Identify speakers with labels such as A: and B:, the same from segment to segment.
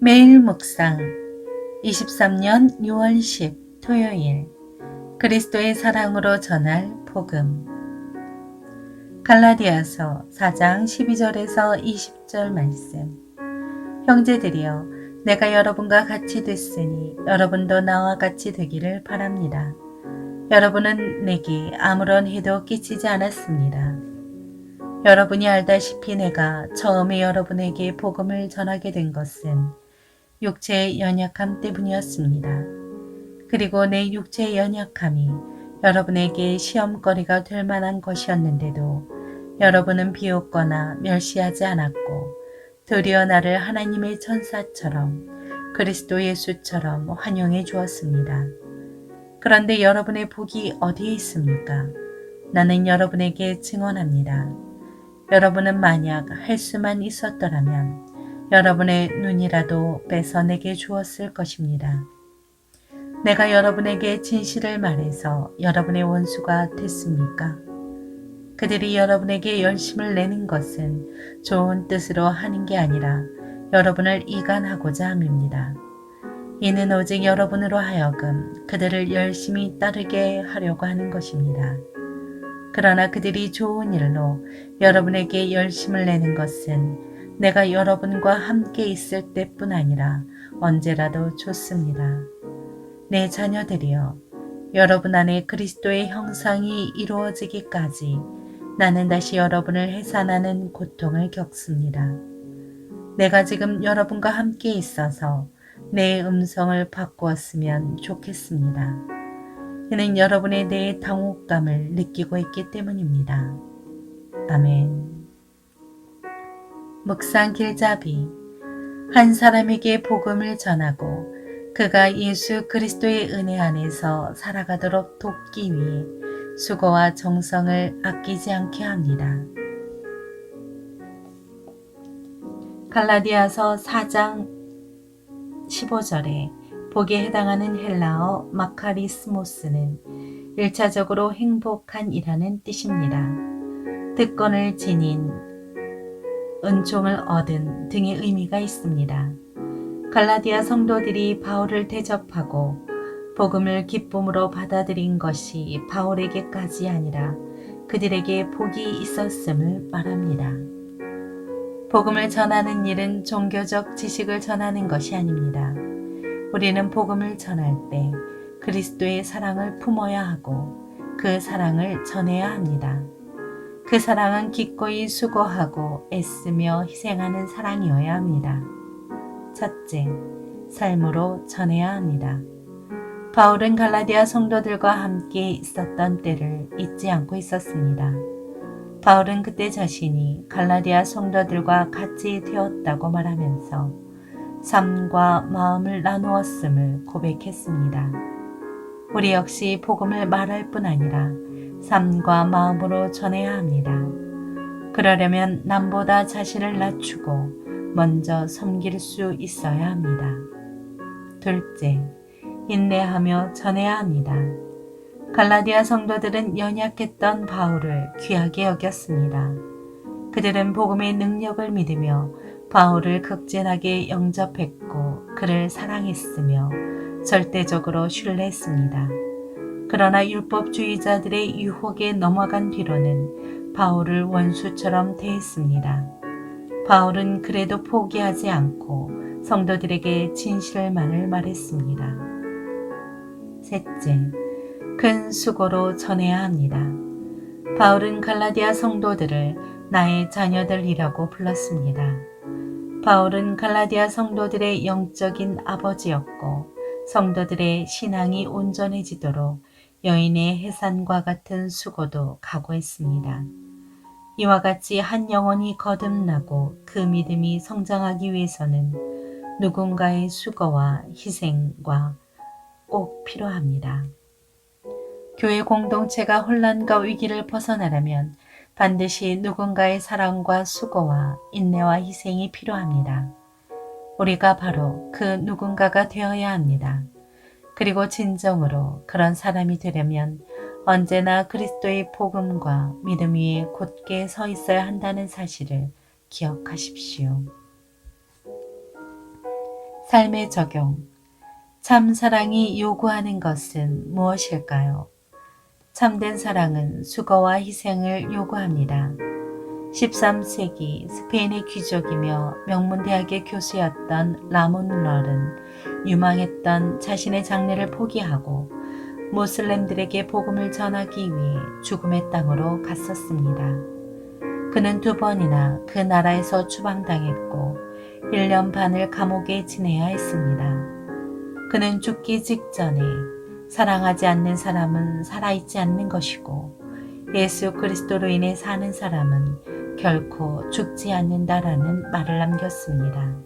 A: 매일 묵상 23년 6월 10 토요일 그리스도의 사랑으로 전할 복음 갈라디아서 4장 12절에서 20절 말씀 형제들이여 내가 여러분과 같이 됐으니 여러분도 나와 같이 되기를 바랍니다. 여러분은 내게 아무런 해도 끼치지 않았습니다. 여러분이 알다시피 내가 처음에 여러분에게 복음을 전하게 된 것은 육체의 연약함 때문이었습니다. 그리고 내 육체의 연약함이 여러분에게 시험거리가 될 만한 것이었는데도 여러분은 비웃거나 멸시하지 않았고 도리어 나를 하나님의 천사처럼 그리스도 예수처럼 환영해 주었습니다. 그런데 여러분의 복이 어디에 있습니까? 나는 여러분에게 증언합니다. 여러분은 만약 할 수만 있었더라면 여러분의 눈이라도 빼서 내게 주었을 것입니다. 내가 여러분에게 진실을 말해서 여러분의 원수가 됐습니까? 그들이 여러분에게 열심을 내는 것은 좋은 뜻으로 하는 게 아니라 여러분을 이간하고자 함입니다. 이는 오직 여러분으로 하여금 그들을 열심히 따르게 하려고 하는 것입니다. 그러나 그들이 좋은 일로 여러분에게 열심을 내는 것은 내가 여러분과 함께 있을 때뿐 아니라 언제라도 좋습니다. 내 자녀들이여, 여러분 안에 그리스도의 형상이 이루어지기까지 나는 다시 여러분을 해산하는 고통을 겪습니다. 내가 지금 여러분과 함께 있어서 내 음성을 바꾸었으면 좋겠습니다. 이는 여러분의 내 당혹감을 느끼고 있기 때문입니다. 아멘. 묵상 길잡이 한 사람에게 복음을 전하고 그가 예수 그리스도의 은혜 안에서 살아가도록 돕기 위해 수고와 정성을 아끼지 않게 합니다. 갈라디아서 4장 15절에 복에 해당하는 헬라어 마카리스모스는 1차적으로 행복한이라는 뜻입니다. 특권을 지닌, 은총을 얻은 등의 의미가 있습니다. 갈라디아 성도들이 바울을 대접하고 복음을 기쁨으로 받아들인 것이 바울에게까지 아니라 그들에게 복이 있었음을 말합니다. 복음을 전하는 일은 종교적 지식을 전하는 것이 아닙니다. 우리는 복음을 전할 때 그리스도의 사랑을 품어야 하고 그 사랑을 전해야 합니다. 그 사랑은 기꺼이 수고하고 애쓰며 희생하는 사랑이어야 합니다. 첫째, 삶으로 전해야 합니다. 바울은 갈라디아 성도들과 함께 있었던 때를 잊지 않고 있었습니다. 바울은 그때 자신이 갈라디아 성도들과 같이 되었다고 말하면서 삶과 마음을 나누었음을 고백했습니다. 우리 역시 복음을 말할 뿐 아니라 삶과 마음으로 전해야 합니다. 그러려면 남보다 자신을 낮추고 먼저 섬길 수 있어야 합니다. 둘째, 인내하며 전해야 합니다. 갈라디아 성도들은 연약했던 바울을 귀하게 여겼습니다. 그들은 복음의 능력을 믿으며 바울을 극진하게 영접했고 그를 사랑했으며 절대적으로 신뢰했습니다. 그러나 율법주의자들의 유혹에 넘어간 뒤로는 바울을 원수처럼 대했습니다. 바울은 그래도 포기하지 않고 성도들에게 진실만을 말했습니다. 셋째, 큰 수고로 전해야 합니다. 바울은 갈라디아 성도들을 나의 자녀들이라고 불렀습니다. 바울은 갈라디아 성도들의 영적인 아버지였고 성도들의 신앙이 온전해지도록 여인의 해산과 같은 수고도 각오했습니다. 이와 같이 한 영혼이 거듭나고 그 믿음이 성장하기 위해서는 누군가의 수고와 희생과 꼭 필요합니다. 교회 공동체가 혼란과 위기를 벗어나려면 반드시 누군가의 사랑과 수고와 인내와 희생이 필요합니다. 우리가 바로 그 누군가가 되어야 합니다. 그리고 진정으로 그런 사람이 되려면 언제나 그리스도의 복음과 믿음 위에 곧게 서 있어야 한다는 사실을 기억하십시오. 삶의 적용. 참 사랑이 요구하는 것은 무엇일까요? 참된 사랑은 수고와 희생을 요구합니다. 13세기 스페인의 귀족이며 명문대학의 교수였던 라몬럴은 유망했던 자신의 장래를 포기하고 모슬렘들에게 복음을 전하기 위해 죽음의 땅으로 갔었습니다. 그는 두 번이나 그 나라에서 추방당했고 1년 반을 감옥에 지내야 했습니다. 그는 죽기 직전에 사랑하지 않는 사람은 살아있지 않는 것이고 예수 그리스도로 인해 사는 사람은 결코 죽지 않는다라는 말을 남겼습니다.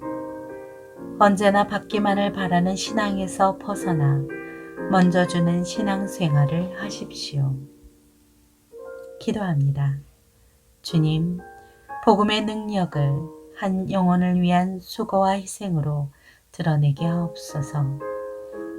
A: 언제나 받기만을 바라는 신앙에서 벗어나 먼저 주는 신앙 생활을 하십시오. 기도합니다. 주님, 복음의 능력을 한 영혼을 위한 수고와 희생으로 드러내게 하옵소서.